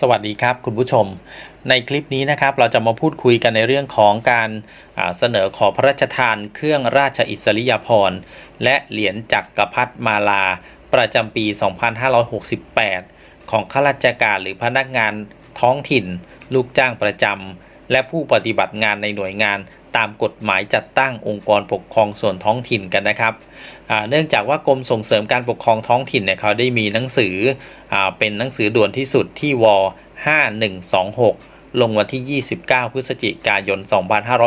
สวัสดีครับคุณผู้ชม ในคลิปนี้นะครับเราจะมาพูดคุยกันในเรื่องของการเสนอขอพระราชทาน เครื่องราชอิสริยาภรณ์และเหรียญจักรพรรดิมาลา ประจำปี 2568 ของข้าราชการหรือพนักงานท้องถิ่น ลูกจ้างประจำและผู้ปฏิบัติงานในหน่วยงาน ตามกฎหมายจัดตั้งองค์กรปกครองส่วนท้องถิ่นกันนะครับเนื่องจากว่ากรมส่งเสริมการปกครองท้องถิ่นเนี่ยเขาได้มีหนังสืออเป็นหนังสือด่วนที่สุดที่ว5126 ลงวันที่ 29 พฤศจิกายน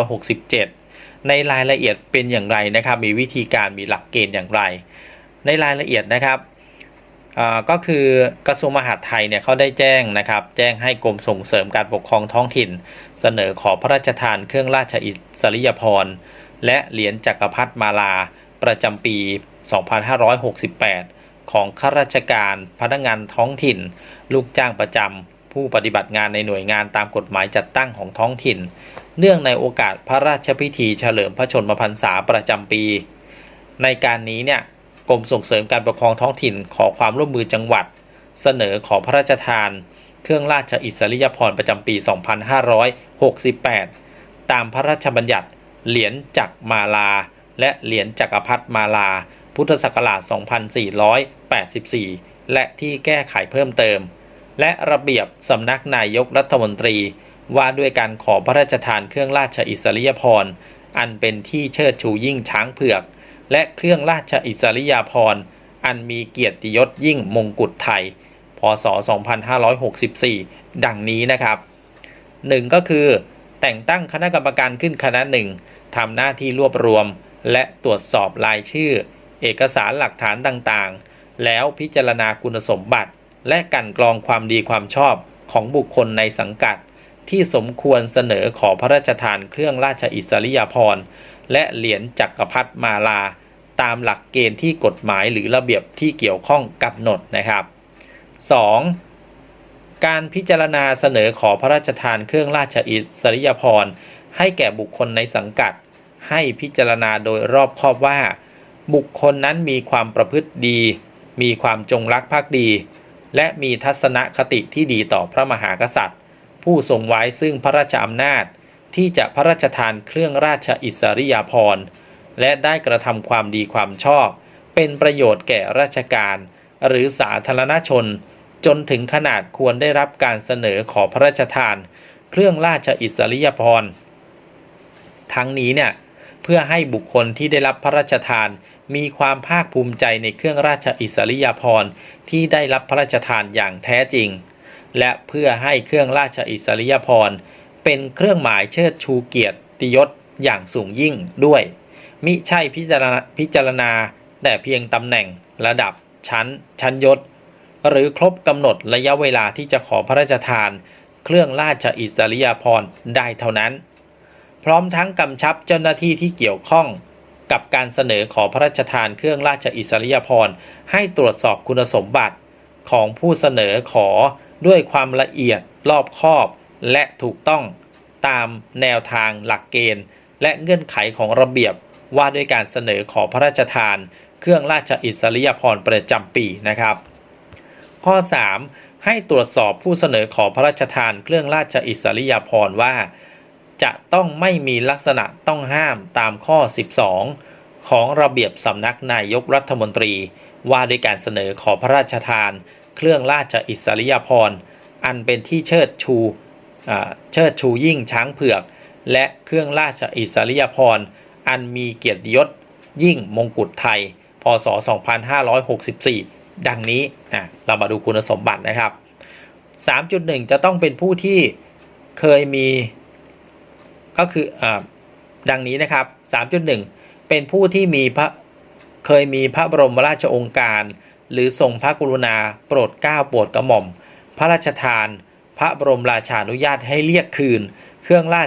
2567 ในรายละเอียดเป็นอย่างไรนะครับ มีวิธีการมีหลักเกณฑ์อย่างไร ในรายละเอียดนะครับ ก็คือกระทรวงมหาดไทยเนี่ยเขาได้แจ้งนะครับ แจ้งให้กรมส่งเสริมการปกครองท้องถิ่น เสนอขอพระราชทานเครื่องราชอิสริยาภรณ์และเหรียญจักรพรรดิมาลา ประจำปี 2568 ของข้าราชการพนักงานท้องถิ่น ลูกจ้างประจำผู้ปฏิบัติงานในหน่วยงานตามกฎหมายจัดตั้งของท้องถิ่น เนื่องในโอกาสพระราชพิธีเฉลิมพระชนมพรรษาประจำปี ในการนี้เนี่ย กรมส่งเสริมการปกครองท้องถิ่นขอความร่วมมือจังหวัด เสนอขอพระราชทาน เครื่องราชอิสริยาภรณ์ประจำปี 2568 ตามพระราชบัญญัติ เหรียญจักรมาลา และเหรียญจักรพรรดิมาลา พุทธศักราช 2484 และที่แก้ไขเพิ่มเติม และระเบียบสำนักนายกรัฐมนตรี ว่าด้วยการขอพระราชทานเครื่องราชอิสริยาภรณ์อันเป็นที่เชิดชูยิ่งช้างเผือก และเครื่องราชอิสริยาภรณ์ อันมีเกียรติยศยิ่งมงกุฎไทย พศ 2564 ดังนี้นะครับ 1. ก็คือ แต่งตั้งคณะกรรมการขึ้นคณะหนึ่งทำหน้าที่รวบรวม และตรวจสอบรายชื่อ เอกสารหลักฐานต่างๆ แล้วพิจารณาคุณสมบัติ และกันกรองความดีความชอบของบุคคลในสังกัด ที่สมควรเสนอขอพระราชทานเครื่องราชอิสริยาภรณ์ และเหรียญจักรพรรดิมาลา ตามหลักเกณฑ์ที่กฎหมายหรือระเบียบที่เกี่ยวข้องกำหนดนะครับ 2. การพิจารณาเสนอขอพระราชทานเครื่องราชอิสริยาภรณ์ให้แก่บุคคลในสังกัด ให้พิจารณาโดยรอบคอบว่า บุคคลนั้นมีความประพฤติดี มีความจงรักภักดี และมีทัศนคติที่ดีต่อพระมหากษัตริย์ ผู้ทรงไว้ซึ่งพระราชอำนาจ ที่จะพระราชทานเครื่องราชอิสริยาภรณ์ และได้กระทำความดีความชอบ เป็นประโยชน์แก่ราชการ หรือสาธารณชน จนถึงขนาดควรได้รับการเสนอขอพระราชทาน เครื่องราชอิสริยาภรณ์ ทั้งนี้เนี่ยเพื่อให้บุคคลที่ได้รับพระราชทานมีความภาคภูมิใจในเครื่องราชอิสริยาภรณ์ที่ได้รับพระราชทานอย่างแท้จริง และเพื่อให้เครื่องราชอิสริยาภรณ์ เป็นเครื่องหมายเชิดชูเกียรติยศอย่างสูงยิ่งด้วย มิใช่พิจารณาพิจารณาแต่เพียงตำแหน่งระดับชั้น ชั้นยศ หรือครบกำหนดระยะเวลาที่จะขอพระราชทาน เครื่องราชอิสริยาภรณ์ได้เท่านั้น พร้อมทั้งกำชับเจ้าหน้าที่ที่เกี่ยวข้องกับการเสนอขอพระราชทานเครื่องราชอิสริยาภรณ์ให้ตรวจสอบคุณสมบัติของผู้เสนอขอด้วยความละเอียดรอบคอบ และถูกต้องตามแนวทางหลักเกณฑ์ และเงื่อนไขของระเบียบว่าด้วยการเสนอขอพระราชทาน เครื่องราชอิสริยาภรณ์ประจำปีนะครับ ข้อ 3. ให้ตรวจสอบผู้เสนอขอพระราชทาน เครื่องราชอิสริยาภรณ์ว่า จะต้องไม่มีลักษณะต้องห้ามตามข้อ 12 ของระเบียบสำนักนายกรัฐมนตรี ว่าด้วยการเสนอขอพระราชทาน เครื่องราชอิสริยาภรณ์อันเป็นที่เชิดชู เชิดชูยิ่งช้างเผือก และเครื่องราชอิสริยาภรณ์อันมีเกียรติยศยิ่งมงกุฎไทย พศ 2564 ดังนี้อะเรามาดูคุณสมบัตินะครับ 3.1 จะต้องเป็นผู้ที่เคยมีก็คืออดังนี้นะครับ 3.1 เป็นผู้ที่มีพระเคยมีพระบรมราชองค์การ หรือทรงพระกรุณาโปรดเกล้าโปรดกระหม่อม พระราชทาน พระบรมราชานุญาตให้เรียกคืน เครื่องรา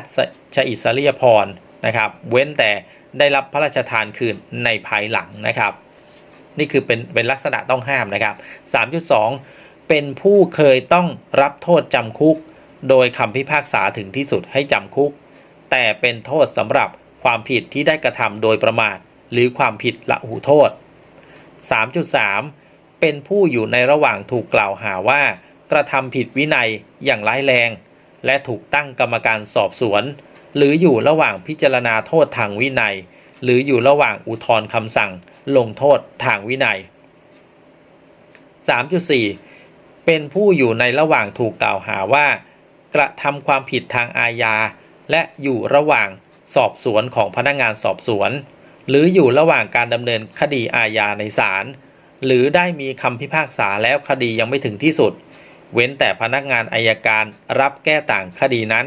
ชอิสริยภรณ์นะครับ เว้นแต่ได้รับพระราชทานคืนในภายหลังนะครับ นี่คือเป็นเป็นลักษณะต้องห้ามนะครับ 3.2 เป็นผู้เคยต้องรับโทษจำคุก โดยคำพิพากษาถึงที่สุดให้จำคุก แต่เป็นโทษสำหรับความผิดที่ได้กระทำโดยประมาทหรือความผิดละหูโทษ 3.3 เป็นผู้อยู่ในระหว่างถูกกล่าวหาว่า กระทำผิดวินัยอย่างร้ายแรง และถูกตั้งกรรมการสอบสวน หรืออยู่ระหว่างพิจารณาโทษทางวินัย หรืออยู่ระหว่างอุทธรณ์คำสั่ง ลงโทษทางวินัย 3.4 เป็นผู้อยู่ในระหว่างถูกกล่าวหาว่า กระทำความผิดทางอาญา และอยู่ระหว่างสอบสวนของพนักงานสอบสวน หรืออยู่ระหว่างการดำเนินคดีอาญาในศาลหรือได้มีคำพิพากษาแล้วคดียังไม่ถึงที่สุด เว้นแต่พนักงานอายการรับแก้ต่างคดีนั้น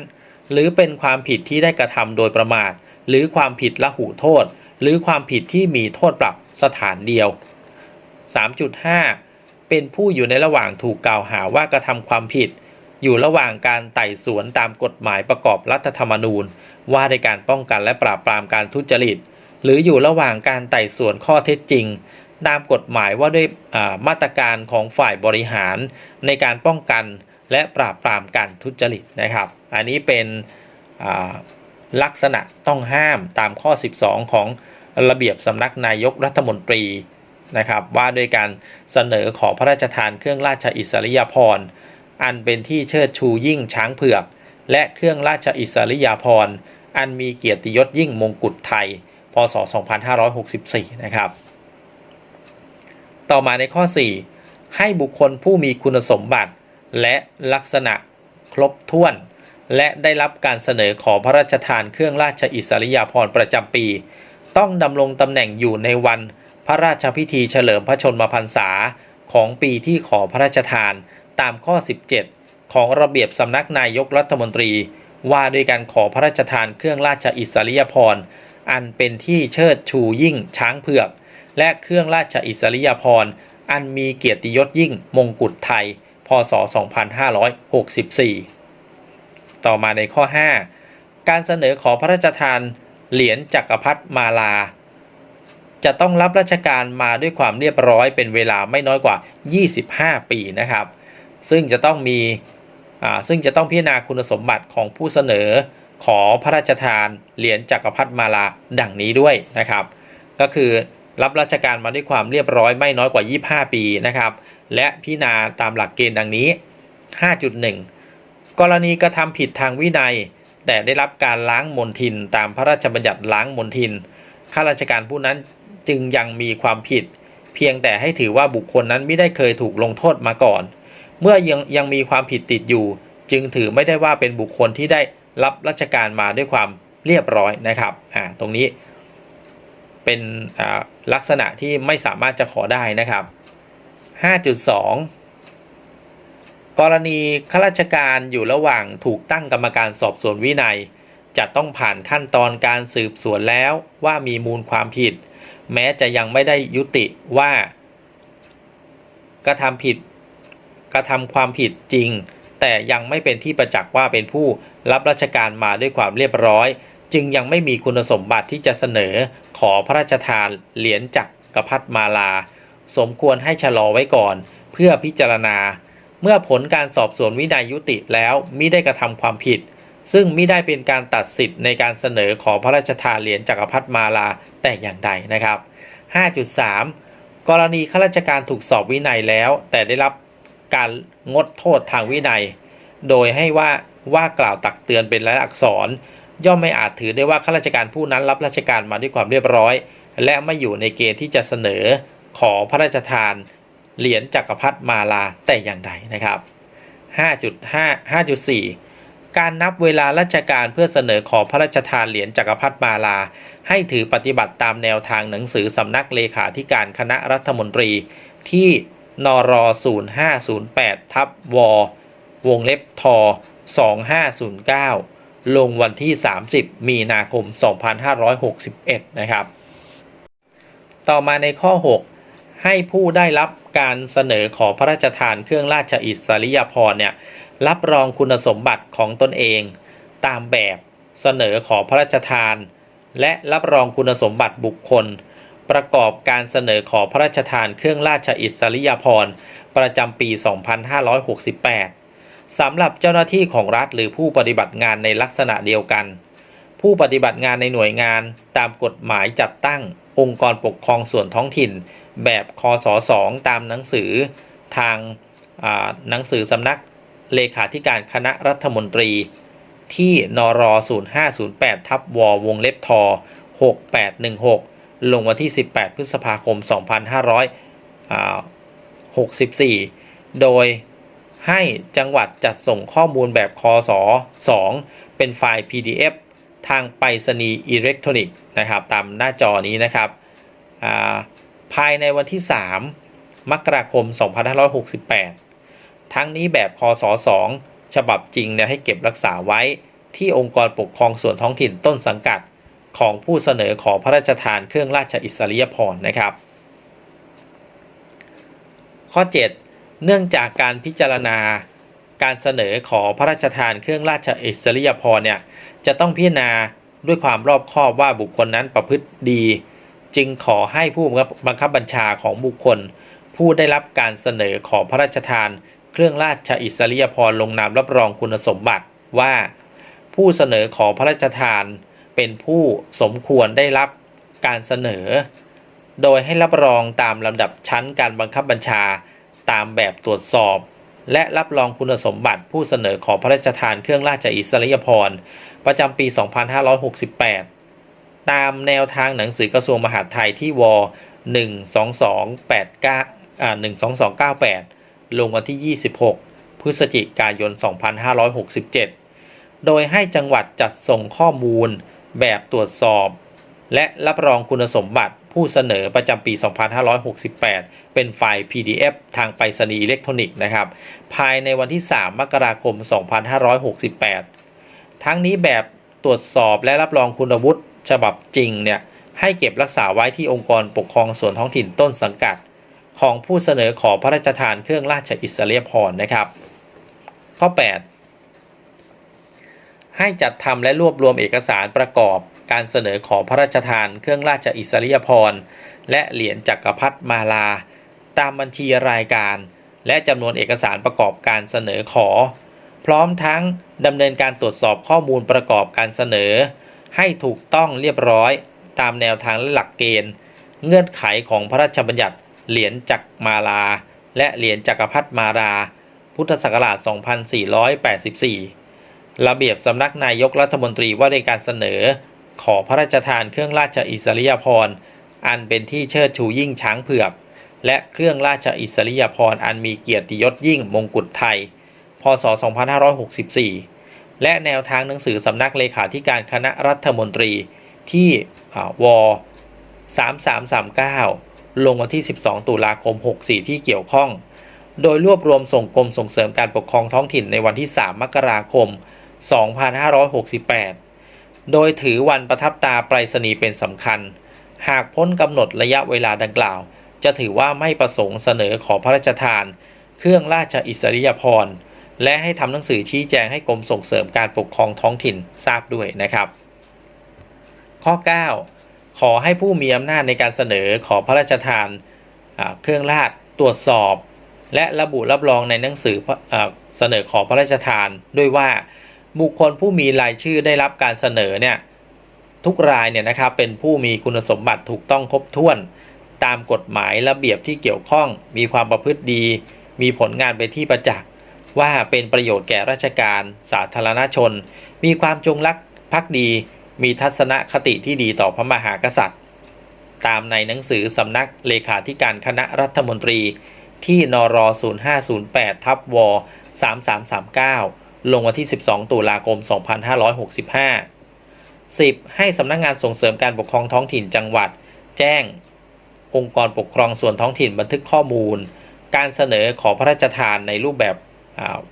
หรือเป็นความผิดที่ได้กระทำโดยประมาท หรือความผิดละหูโทษ หรือความผิดที่มีโทษปรับสถานเดียว 3.5 เป็นผู้อยู่ในระหว่างถูกกล่าวหาว่ากระทำความผิด อยู่ระหว่างการไต่สวนตามกฎหมายประกอบรัฐธรรมนูญ ว่าในการป้องกันและปราบปรามการทุจริต หรืออยู่ระหว่างการไต่สวนข้อเท็จจริง ตามกฎหมายว่าด้วยมาตรการของฝ่ายบริหารในการป้องกันและปราบปรามการทุจริตนะครับ อันนี้เป็นลักษณะต้องห้ามตามข้อ 12 ของระเบียบสำนักนายกรัฐมนตรีนะครับว่าด้วยการเสนอขอพระราชทานเครื่องราชอิสริยาภรณ์อันเป็นที่เชิดชูยิ่งช้างเผือก และเครื่องราชอิสริยาภรณ์อันมีเกียรติยศยิ่งมงกุฎไทย พศ 2564 นะครับ ต่อมาในข้อ 4 ให้บุคคลผู้มีคุณสมบัติ และลักษณะครบถ้วน และได้รับการเสนอขอพระราชทานเครื่องราชอิสริยาภรณ์ประจำปี ต้องดำรงตำแหน่งอยู่ในวันพระราชพิธีเฉลิมพระชนมพรรษาของปีที่ขอพระราชทานตามข้อ 17 ของระเบียบสำนักนายกรัฐมนตรี ว่าด้วยการขอพระราชทานเครื่องราชอิสริยาภรณ์อันเป็นที่เชิดชูยิ่งช้างเผือก และเครื่องราชอิสริยาภรณ์อันมีเกียรติยศยิ่งมงกุฎไทย พศ 2564 ต่อมาในข้อ 5 การเสนอขอพระราชทานเหรียญจักรพรรดิมาลา จะต้องรับราชการมาด้วยความเรียบร้อยเป็นเวลาไม่น้อยกว่า 25 ปีนะครับ ซึ่งจะต้องมีซึ่งจะต้องพิจารณาคุณสมบัติของผู้เสนอขอพระราชทานเหรียญจักรพรรดิมาลาดังนี้ด้วยนะครับ ก็คือ รับราชการมาด้วยความเรียบร้อยไม่น้อยกว่า 25 ปีนะครับ และพิจารณาตามหลักเกณฑ์ดังนี้ 5.1 กรณีกระทำผิดทางวินัย แต่ได้รับการล้างมนทินตามพระราชบัญญัติล้างมนทินข้าราชการผู้นั้นจึงยังมีความผิด เพียงแต่ให้ถือว่าบุคคลนั้นไม่ได้เคยถูกลงโทษมาก่อน เมื่อยังยังมีความผิดติดอยู่ จึงถือไม่ได้ว่าเป็นบุคคลที่ได้รับราชการมาด้วยความเรียบร้อยนะครับอ่าตรงนี้ เป็นลักษณะที่ไม่สามารถจะขอได้นะครับ 5.2 กรณีข้าราชการอยู่ระหว่างถูกตั้งกรรมการสอบสวนวินัย จะต้องผ่านขั้นตอนการสืบสวนแล้วว่ามีมูลความผิด แม้จะยังไม่ได้ยุติว่ากระทำผิดกระทำความผิดจริง แต่ยังไม่เป็นที่ประจักษ์ว่าเป็นผู้รับราชการมาด้วยความเรียบร้อย จึงยังไม่มีคุณสมบัติที่จะเสนอขอพระราชทานเหรียญจักรพรรดิมาลา สมควรให้ชะลอไว้ก่อน เพื่อพิจารณา เมื่อผลการสอบสวนวินัยยุติแล้วมิได้กระทำความผิด ซึ่งมิได้เป็นการตัดสิทธิ์ในการเสนอขอพระราชทานเหรียญจักรพรรดิมาลาแต่อย่างใดนะครับ 5.3 กรณีข้าราชการถูกสอบวินัยแล้ว แต่ได้รับการงดโทษทางวินัย โดยให้ว่าว่ากล่าวตักเตือนเป็นลายลักษณ์อักษร ย่อมไม่อาจถือได้ว่าข้าราชการผู้นั้นรับราชการมาด้วยความเรียบร้อย และไม่อยู่ในเกณฑ์ที่จะเสนอขอพระราชทาน เหรียญจักรพรรดิมาลาแต่อย่างใดนะครับ 5.5 5.4 การนับเวลาราชการเพื่อเสนอขอพระราชทานเหรียญจักรพรรดิมาลา ให้ถือปฏิบัติตามแนวทางหนังสือสำนักเลขาธิการคณะรัฐมนตรีที่นร0508ทับววงเล็บท2509 ลงวันที่ 30 มีนาคม 2561 นะครับ ต่อมาในข้อ 6 ให้ผู้ได้รับการเสนอขอพระราชทานเครื่องราชอิสริยาภรณ์เนี่ยรับรองคุณสมบัติของตนเอง ตามแบบเสนอขอพระราชทาน และรับรองคุณสมบัติบุคคล ประกอบการเสนอขอพระราชทานเครื่องราชอิสริยาภรณ์ประจำปี 2568 สำหรับเจ้าหน้าที่ของรัฐหรือผู้ปฏิบัติงานในลักษณะเดียวกัน ผู้ปฏิบัติงานในหน่วยงานตามกฎหมายจัดตั้ง องค์กรปกครองส่วนท้องถิ่น แบบคศ2ตามหนังสือทางหนังสือสำนักเลขาธิการคณะรัฐมนตรี ที่นร0508ทับววงเล็บท6816 ลงวันที่ 18 พฤษภาคม 2564 โดย ให้จังหวัดจัดส่งข้อมูลแบบคศ2เป็นไฟล์ PDF ทางไปรษณีย์อิเล็กทรอนิกส์นะครับ ตามหน้าจอนี้นะครับาภายในวันที่ 3 มกราคม 2568 ทั้งนี้แบบคศ2ฉบับจริงเนี่ยให้เก็บรักษาไว้ที่องค์กรปกครองส่วนท้องถิ่นต้นสังกัดของผู้เสนอขอพระราชทานเครื่องราชอิสริยาภรนะครับ ข้อ 7 เนื่องจากการพิจารณาการเสนอขอพระราชทานเครื่องราชอิสริยาภรณ์เนี่ยจะต้องพิจารณาด้วยความรอบคอบว่าบุคคลนั้นประพฤติดี จึงขอให้ผู้บังคับบัญชาของบุคคล ผู้ได้รับการเสนอขอพระราชทาน เครื่องราชอิสริยาภรณ์ลงนามรับรองคุณสมบัติว่า ผู้เสนอขอพระราชทาน เป็นผู้สมควรได้รับการเสนอ โดยให้รับรองตามลำดับชั้นการบังคับบัญชา ตามแบบตรวจสอบ และรับรองคุณสมบัติผู้เสนอขอพระราชทานเครื่องราชอิสริยาภรณ์ประจำปี 2568 ตามแนวทางหนังสือกระทรวงมหาดไทยที่ว12289อ่า12298 ลงวันที่ 26 พฤศจิกายน 2567 โดยให้จังหวัดจัดส่งข้อมูลแบบตรวจสอบ และรับรองคุณสมบัติ ผู้เสนอประจำปี 2568 เป็นไฟล์ PDF ทางไปรษณีย์อิเล็กทรอนิกส์นะครับ ภายในวันที่ 3 มกราคม 2568 ทั้งนี้แบบตรวจสอบและรับรองคุณวุฒิฉบับจริงเนี่ยให้เก็บรักษาไว้ที่องค์กรปกครองส่วนท้องถิ่นต้นสังกัด ของผู้เสนอขอพระราชทานเครื่องราชอิสริยาภรณ์นะครับ ข้อ 8 ให้จัดทำและรวบรวมเอกสารประกอบ การเสนอขอพระราชทานเครื่องราชอิสริยาภรณ์และเหรียญจักรพรรดิมาลา ตามบัญชีรายการ และจำนวนเอกสารประกอบการเสนอขอ พร้อมทั้งดำเนินการตรวจสอบข้อมูลประกอบการเสนอ ให้ถูกต้องเรียบร้อย ตามแนวทางและหลักเกณฑ์ เงื่อนไขของพระราชบัญญัติเหรียญจักรมาลา และเหรียญจักรพรรดิมาลาพุทธศักราช 2484 ระเบียบสำนักนายกรัฐมนตรีว่าในการเสนอ ขอพระราชทานเครื่องราชอิสริยาภรณ์อันเป็นที่เชิดชูยิ่งช้างเผือก และเครื่องราชอิสริยาภรณ์อันมีเกียรติยศยิ่งมงกุฎไทย พศ 2564 และแนวทางหนังสือสำนักเลขาธิการคณะรัฐมนตรีที่อ่าว3339 ลงวันที่ 12 ตุลาคม 64 ที่เกี่ยวข้อง โดยรวบรวมส่งกรมส่งเสริมการปกครองท้องถิ่นในวันที่ 3 มกราคม 2568 โดยถือวันประทับตาไปรษณีย์เป็นสำคัญ หากพ้นกำหนดระยะเวลาดังกล่าว จะถือว่าไม่ประสงค์เสนอขอพระราชทาน เครื่องราชอิสริยาภรณ์และให้ทำหนังสือชี้แจงให้กรมส่งเสริมการปกครองท้องถิ่นทราบด้วยนะครับ ข้อ 9 ขอให้ผู้มีอำนาจในการเสนอขอพระราชทานเครื่องราชตรวจสอบ และระบุรับรองในหนังสืออเสนอขอพระราชทานด้วยว่า บุคคลผู้มีรายชื่อได้รับการเสนอเนี่ยทุกรายเนี่ยนะครับเป็นผู้มีคุณสมบัติถูกต้องครบถ้วน ตามกฎหมายระเบียบที่เกี่ยวข้อง มีความประพฤติดี มีผลงานเป็นที่ประจักษ์ว่าเป็นประโยชน์แก่ราชการ สาธารณชน มีความจงรักภักดี มีทัศนคติที่ดีต่อพระมหากษัตริย์ ตามในหนังสือสำนักเลขาธิการคณะรัฐมนตรีที่นร0508ทับว 3339 ลงวันที่ 12 ตุลาคม 2565 10. ให้สำนักงงานส่งเสริมการปกครองท้องถิ่นจังหวัด แจ้ง องค์กรปกครองส่วนท้องถิ่นบันทึกข้อมูล การเสนอขอพระราชทานในรูปแบบ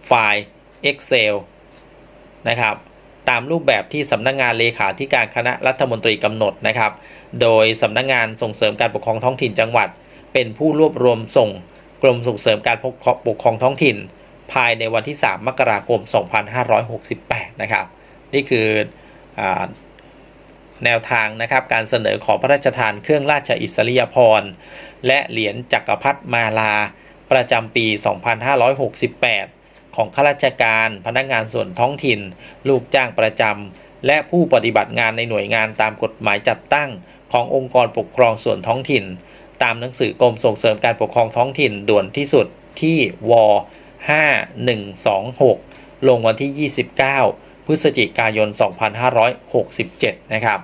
ไฟล์ Excel นะครับตามรูปแบบที่สำนักงงานเลขาธิการคณะรัฐมนตรีกำหนดนะครับ โดยสำนักงงานส่งเสริมการปกครองท้องถิ่นจังหวัด เป็นผู้รวบรวมส่งกรมส่งเสริมการปกครองท้องถิ่น ภายในวันที่ 3 มกราคม 2568 นะครับ นี่คืออแนวทางนะครับการเสนอขอพระราชทานเครื่องราชอิสริยาภรณ์และเหรียญจักรพรรดิมาลา ประจำปี 2568 ของข้าราชการพนักงานส่วนท้องถิ่น ลูกจ้างประจำและผู้ปฏิบัติงานในหน่วยงานตามกฎหมายจัดตั้งขององค์กรปกครองส่วนท้องถิ่น ตามหนังสือกรมส่งเสริมการปกครองท้องถิ่นด่วนที่สุดที่ว 5126 ลงวันที่ 29 พฤศจิกายน 2567 นะครับ